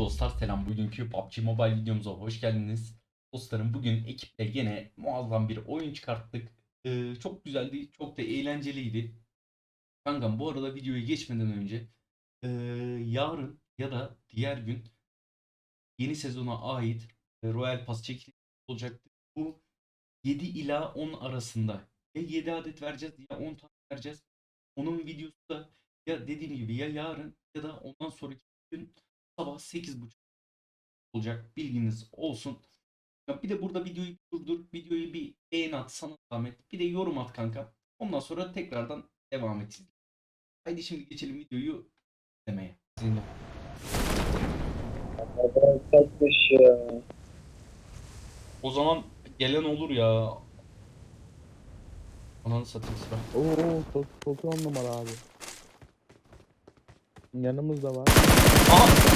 dostlar selam. Bugünkü PUBG Mobile videomuza hoş geldiniz. Dostlarım bugün ekiple gene muazzam bir oyun çıkarttık. Ee, çok güzeldi, çok da eğlenceliydi. Kankam bu arada videoya geçmeden önce ee, yarın ya da diğer gün yeni sezona ait e, Royal Pass çekilişi olacaktır. Bu 7 ila 10 arasında ya 7 adet vereceğiz ya 10 tane vereceğiz. Onun videosu da ya dediğim gibi ya yarın ya da ondan sonraki gün sabah 8.30 olacak. Bilginiz olsun. Ya bir de burada videoyu durdur. Videoyu bir beğen at sana zahmet. Bir de yorum at kanka. Ondan sonra tekrardan devam et. Haydi şimdi geçelim videoyu izlemeye. Tatmış ya. O zaman gelen olur ya. Ananı satayım sıra. Oo, çok, çok on numara abi. Yanımızda var. Aha!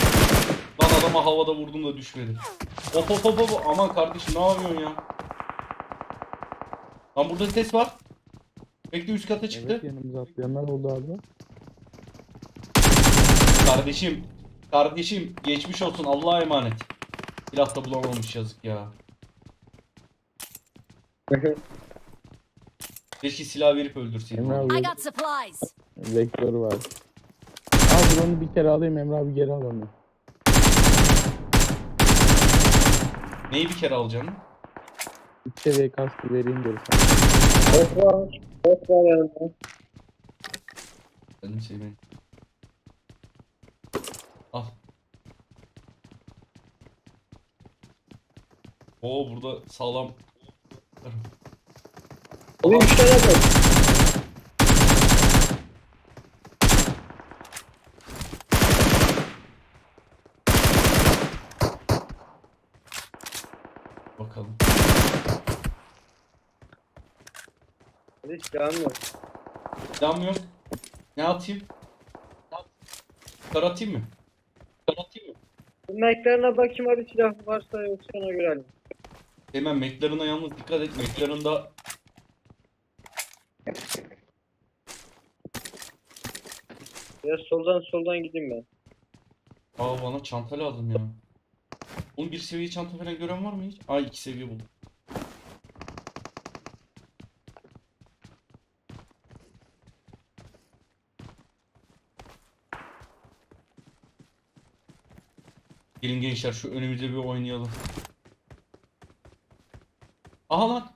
Adama havada vurdum da düşmedi. Hop hop hop hop. Aman kardeşim ne yapıyorsun ya? Lan burada ses var. Bekle üst kata çıktı. Evet yanımıza atlayanlar oldu abi. Kardeşim. Kardeşim geçmiş olsun Allah'a emanet. Bir hafta bulamamış yazık ya. Keşke silah verip öldürseydim. Emre abi I got supplies. vektörü var. Abi onu bir kere alayım Emre abi geri alamıyor. Neyi bir kere alacaksın? Bir seviye kaskı vereyim geri sana. Bot var. Bot var yanımda. Benim şey benim. Al. Oo burada sağlam. Bugün üç tane bot. Bakalım. Hiç silahım yok. Silahım yok. Ne atayım? Kar atayım mı? Kar atayım mı? Bu Mac'lerine bakayım hadi silah varsa yoksa ona göre alayım. Hemen McLaren'a yalnız dikkat et. McLaren'da Biraz soldan soldan gideyim ben. Aa bana çanta lazım ya. Oğlum bir seviye çanta falan gören var mı hiç? Aa iki seviye buldum. Gelin gençler şu önümüzde bir oynayalım. Aha lan.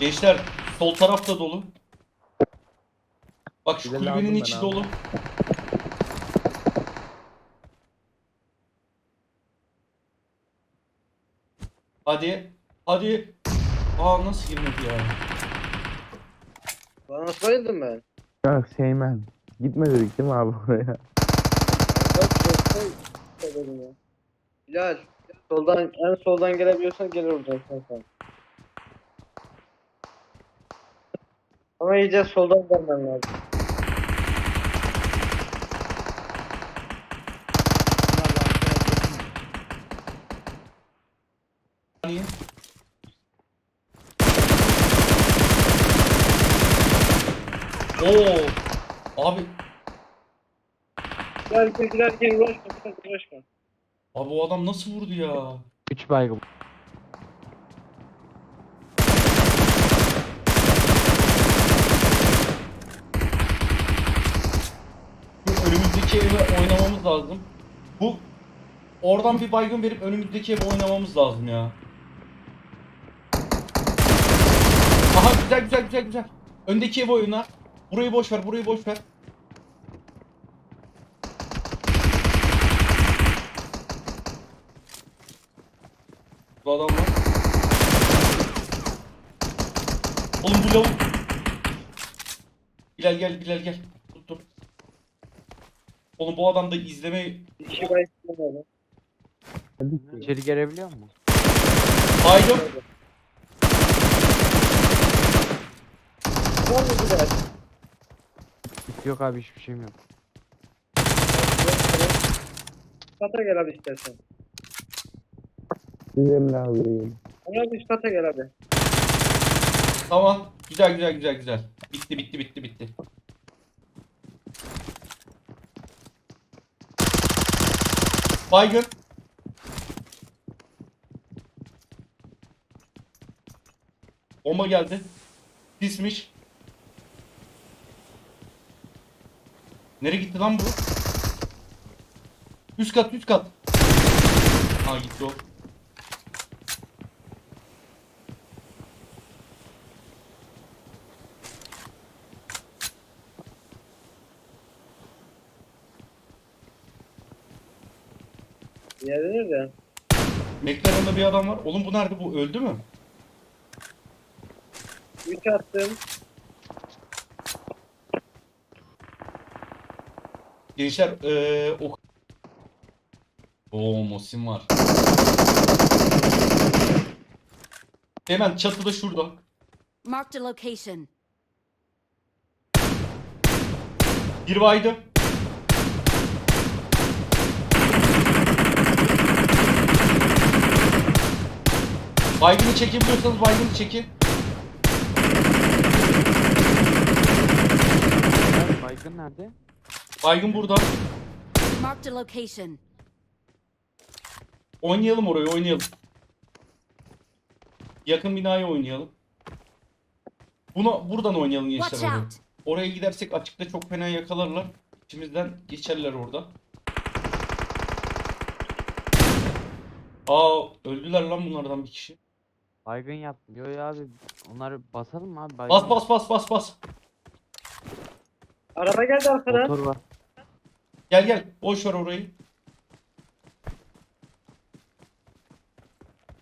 Gençler sol taraf da dolu. Bak şu Bir de lazım kulübenin ben içi abi. dolu. Hadi. Hadi. Aa nasıl girmedi ya? Bana nasıl ben? Ya Seymen. Gitme dedik değil mi abi oraya? Bak ya. Bilal. Soldan en soldan gelebiliyorsan gel oradan sen sen. Ama iyice soldan gelmen lazım. Oo. Abi. Gel gel gel gel uğraşma gel uğraşma. Abi o adam nasıl vurdu ya? 3 baygın. Şu önümüzdeki eve oynamamız lazım. Bu oradan bir baygın verip önümüzdeki eve oynamamız lazım ya. Aha güzel güzel güzel güzel. Öndeki ev oyna. Burayı boş ver, burayı boş ver. Bu adam var. Oğlum bu lavuk. Bilal gel, Bilal gel. Oğlum bu adam da izleme Bir kişi bayıldım. Hadi ki. İçeri girebiliyor mu? Baydım. Var mı Bilal? Yok abi hiçbir şeyim yok. Kata gel abi istersen. Siz Emre abi. Ama abi üst kata gel abi. Tamam. Güzel güzel güzel güzel. Bitti bitti bitti bitti. Baygın. Bomba geldi. Pismiş. Nereye gitti lan bu? Üst kat üst kat. Ha gitti o. Diğeri nerede? McLaren'da bir adam var. Oğlum bu nerede bu? Öldü mü? 3 attım. Gençler eee o Oo Mosin var. Hemen çatıda şurada. Marked a location. Bir vaydı. Baygını çekebiliyorsanız baygını çekin. Baygın nerede? Baygın burada. Marked a location. Oynayalım orayı oynayalım. Yakın binaya oynayalım. Bunu buradan oynayalım gençler Watch orayı. out. Oraya gidersek açıkta çok fena yakalarlar. İçimizden geçerler orada. Aa öldüler lan bunlardan bir kişi. Baygın yaptım. Yo ya abi onları basalım mı abi? Baygın Bas bas bas bas bas. Araba geldi arkadan. Motor var. Gel gel. Boş ver orayı.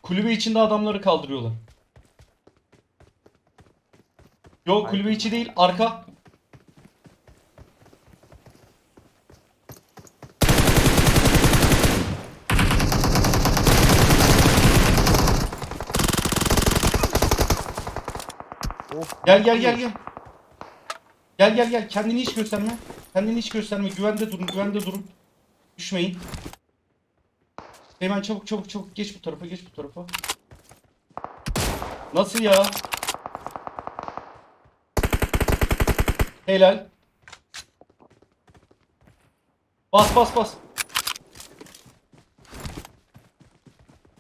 Kulübe içinde adamları kaldırıyorlar. Yok kulübe içi değil arka. Of. Gel gel gel gel. Gel gel gel. Kendini hiç gösterme. Kendini hiç gösterme. Güvende durun. Güvende durun. Düşmeyin. Hemen çabuk çabuk çabuk geç bu tarafa geç bu tarafa. Nasıl ya? Helal. Bas bas bas.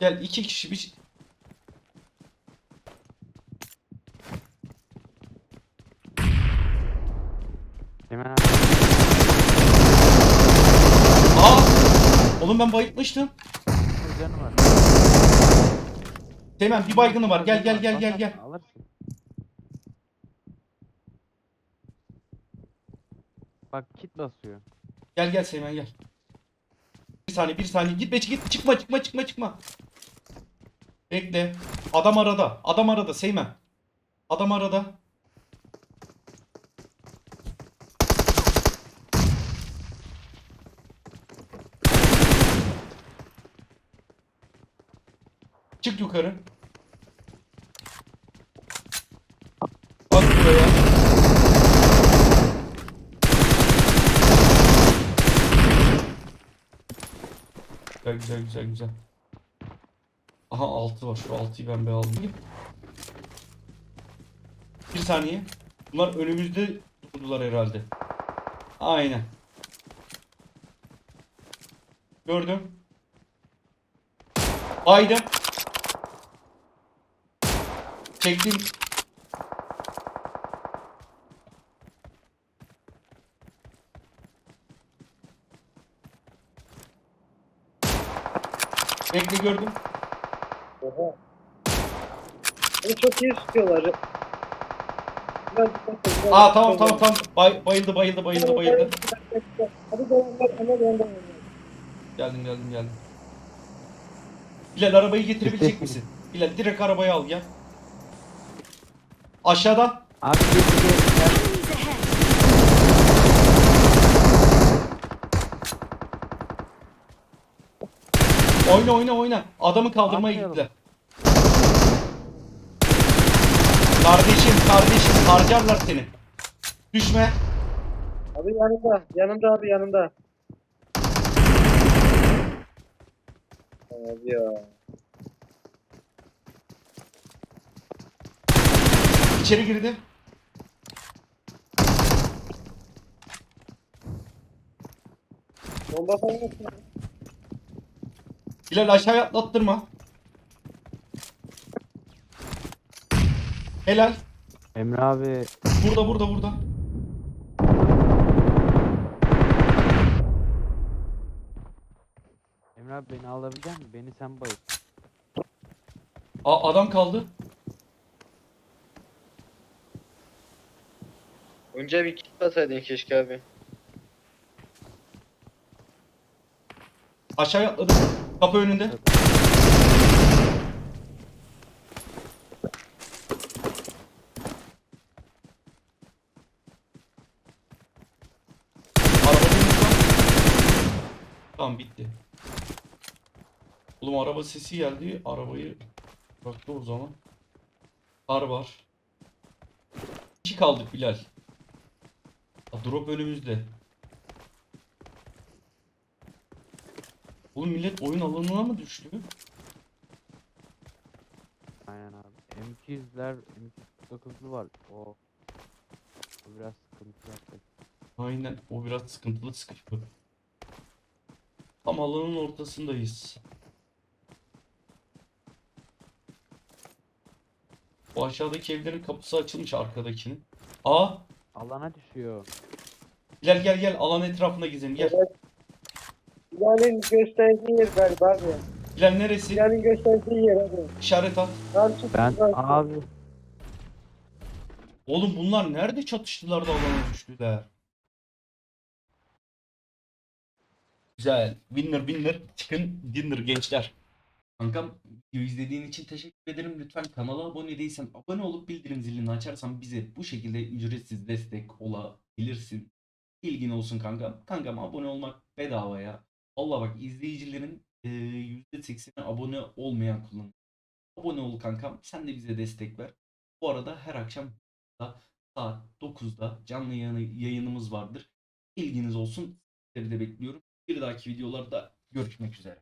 Gel iki kişi bir Hemen abi. Aa! Oğlum ben bayıltmıştım. Bir canı var. Teğmen bir baygını var. Gel gel gel gel gel. Alırsın. Bak kit basıyor. Gel gel Seymen gel. Bir saniye bir saniye gitme git çıkma çıkma çıkma çıkma. Bekle. Adam arada. Adam arada Seymen. Adam arada. Çık yukarı. Bak buraya. Güzel güzel güzel güzel. Aha 6 var. Şu 6'yı ben bir aldım. Bir saniye. Bunlar önümüzde durdular herhalde. Aynen. Gördüm. Baydım. Çektim. Bekle gördüm. Oha. Bunu çok iyi biraz Aa tamam tamam tamam. Bay, bayıldı bayıldı bayıldı bayıldı. Hadi et, ama. Geldim geldim geldim. Bilal arabayı getirebilecek misin? Bilal direkt arabayı al gel. Aşağıdan. Abi gel gel gel. Enemies ahead. Oyna oyna oyna. Adamı kaldırmaya gittiler. Kardeşim kardeşim harcarlar seni. Düşme. Abi yanımda. Yanımda abi yanımda. Abi ya. İçeri girdi. Bomba falan yok? Bilal aşağıya atlattırma. Helal. Emre abi Burada burada burada. Emre abi beni alabilecek misin? Beni sen bayıl. Aa, adam kaldı. Önce bir kit basaydın keşke abi. Aşağıya atladı. Kapı önünde. Tamam bitti. Oğlum araba sesi geldi. Arabayı bıraktı o zaman. Kar var. İki kaldık Bilal. Aa, drop önümüzde. Oğlum millet oyun alanına mı düştü? Aynen abi. M200'ler, M249'lu var. O, o biraz sıkıntı yaptı. Aynen o biraz sıkıntılı sıkıştı. Tam alanın ortasındayız. Bu aşağıdaki evlerin kapısı açılmış arkadakinin. Aa Alana düşüyor. Bilal gel gel alan etrafında gezelim gel. Bilal'in gösterdiği yer galiba abi. Bilal neresi? Bilal'in gösterdiği yer abi. İşaret at. Çık. Ben abi Oğlum bunlar nerede çatıştılar da alana düştüler? Güzel. Winner winner çıkın dinner gençler. Kankam videoyu izlediğin için teşekkür ederim. Lütfen kanala abone değilsen abone olup bildirim zilini açarsan bize bu şekilde ücretsiz destek olabilirsin. İlgin olsun kankam. Kankam abone olmak bedava ya. Allah bak izleyicilerin eee, %80'i abone olmayan kullanıyor. Abone ol kankam. Sen de bize destek ver. Bu arada her akşam saat 9'da canlı yayını- yayınımız vardır. İlginiz olsun. Sizleri de bekliyorum. Bir dahaki videolarda görüşmek üzere.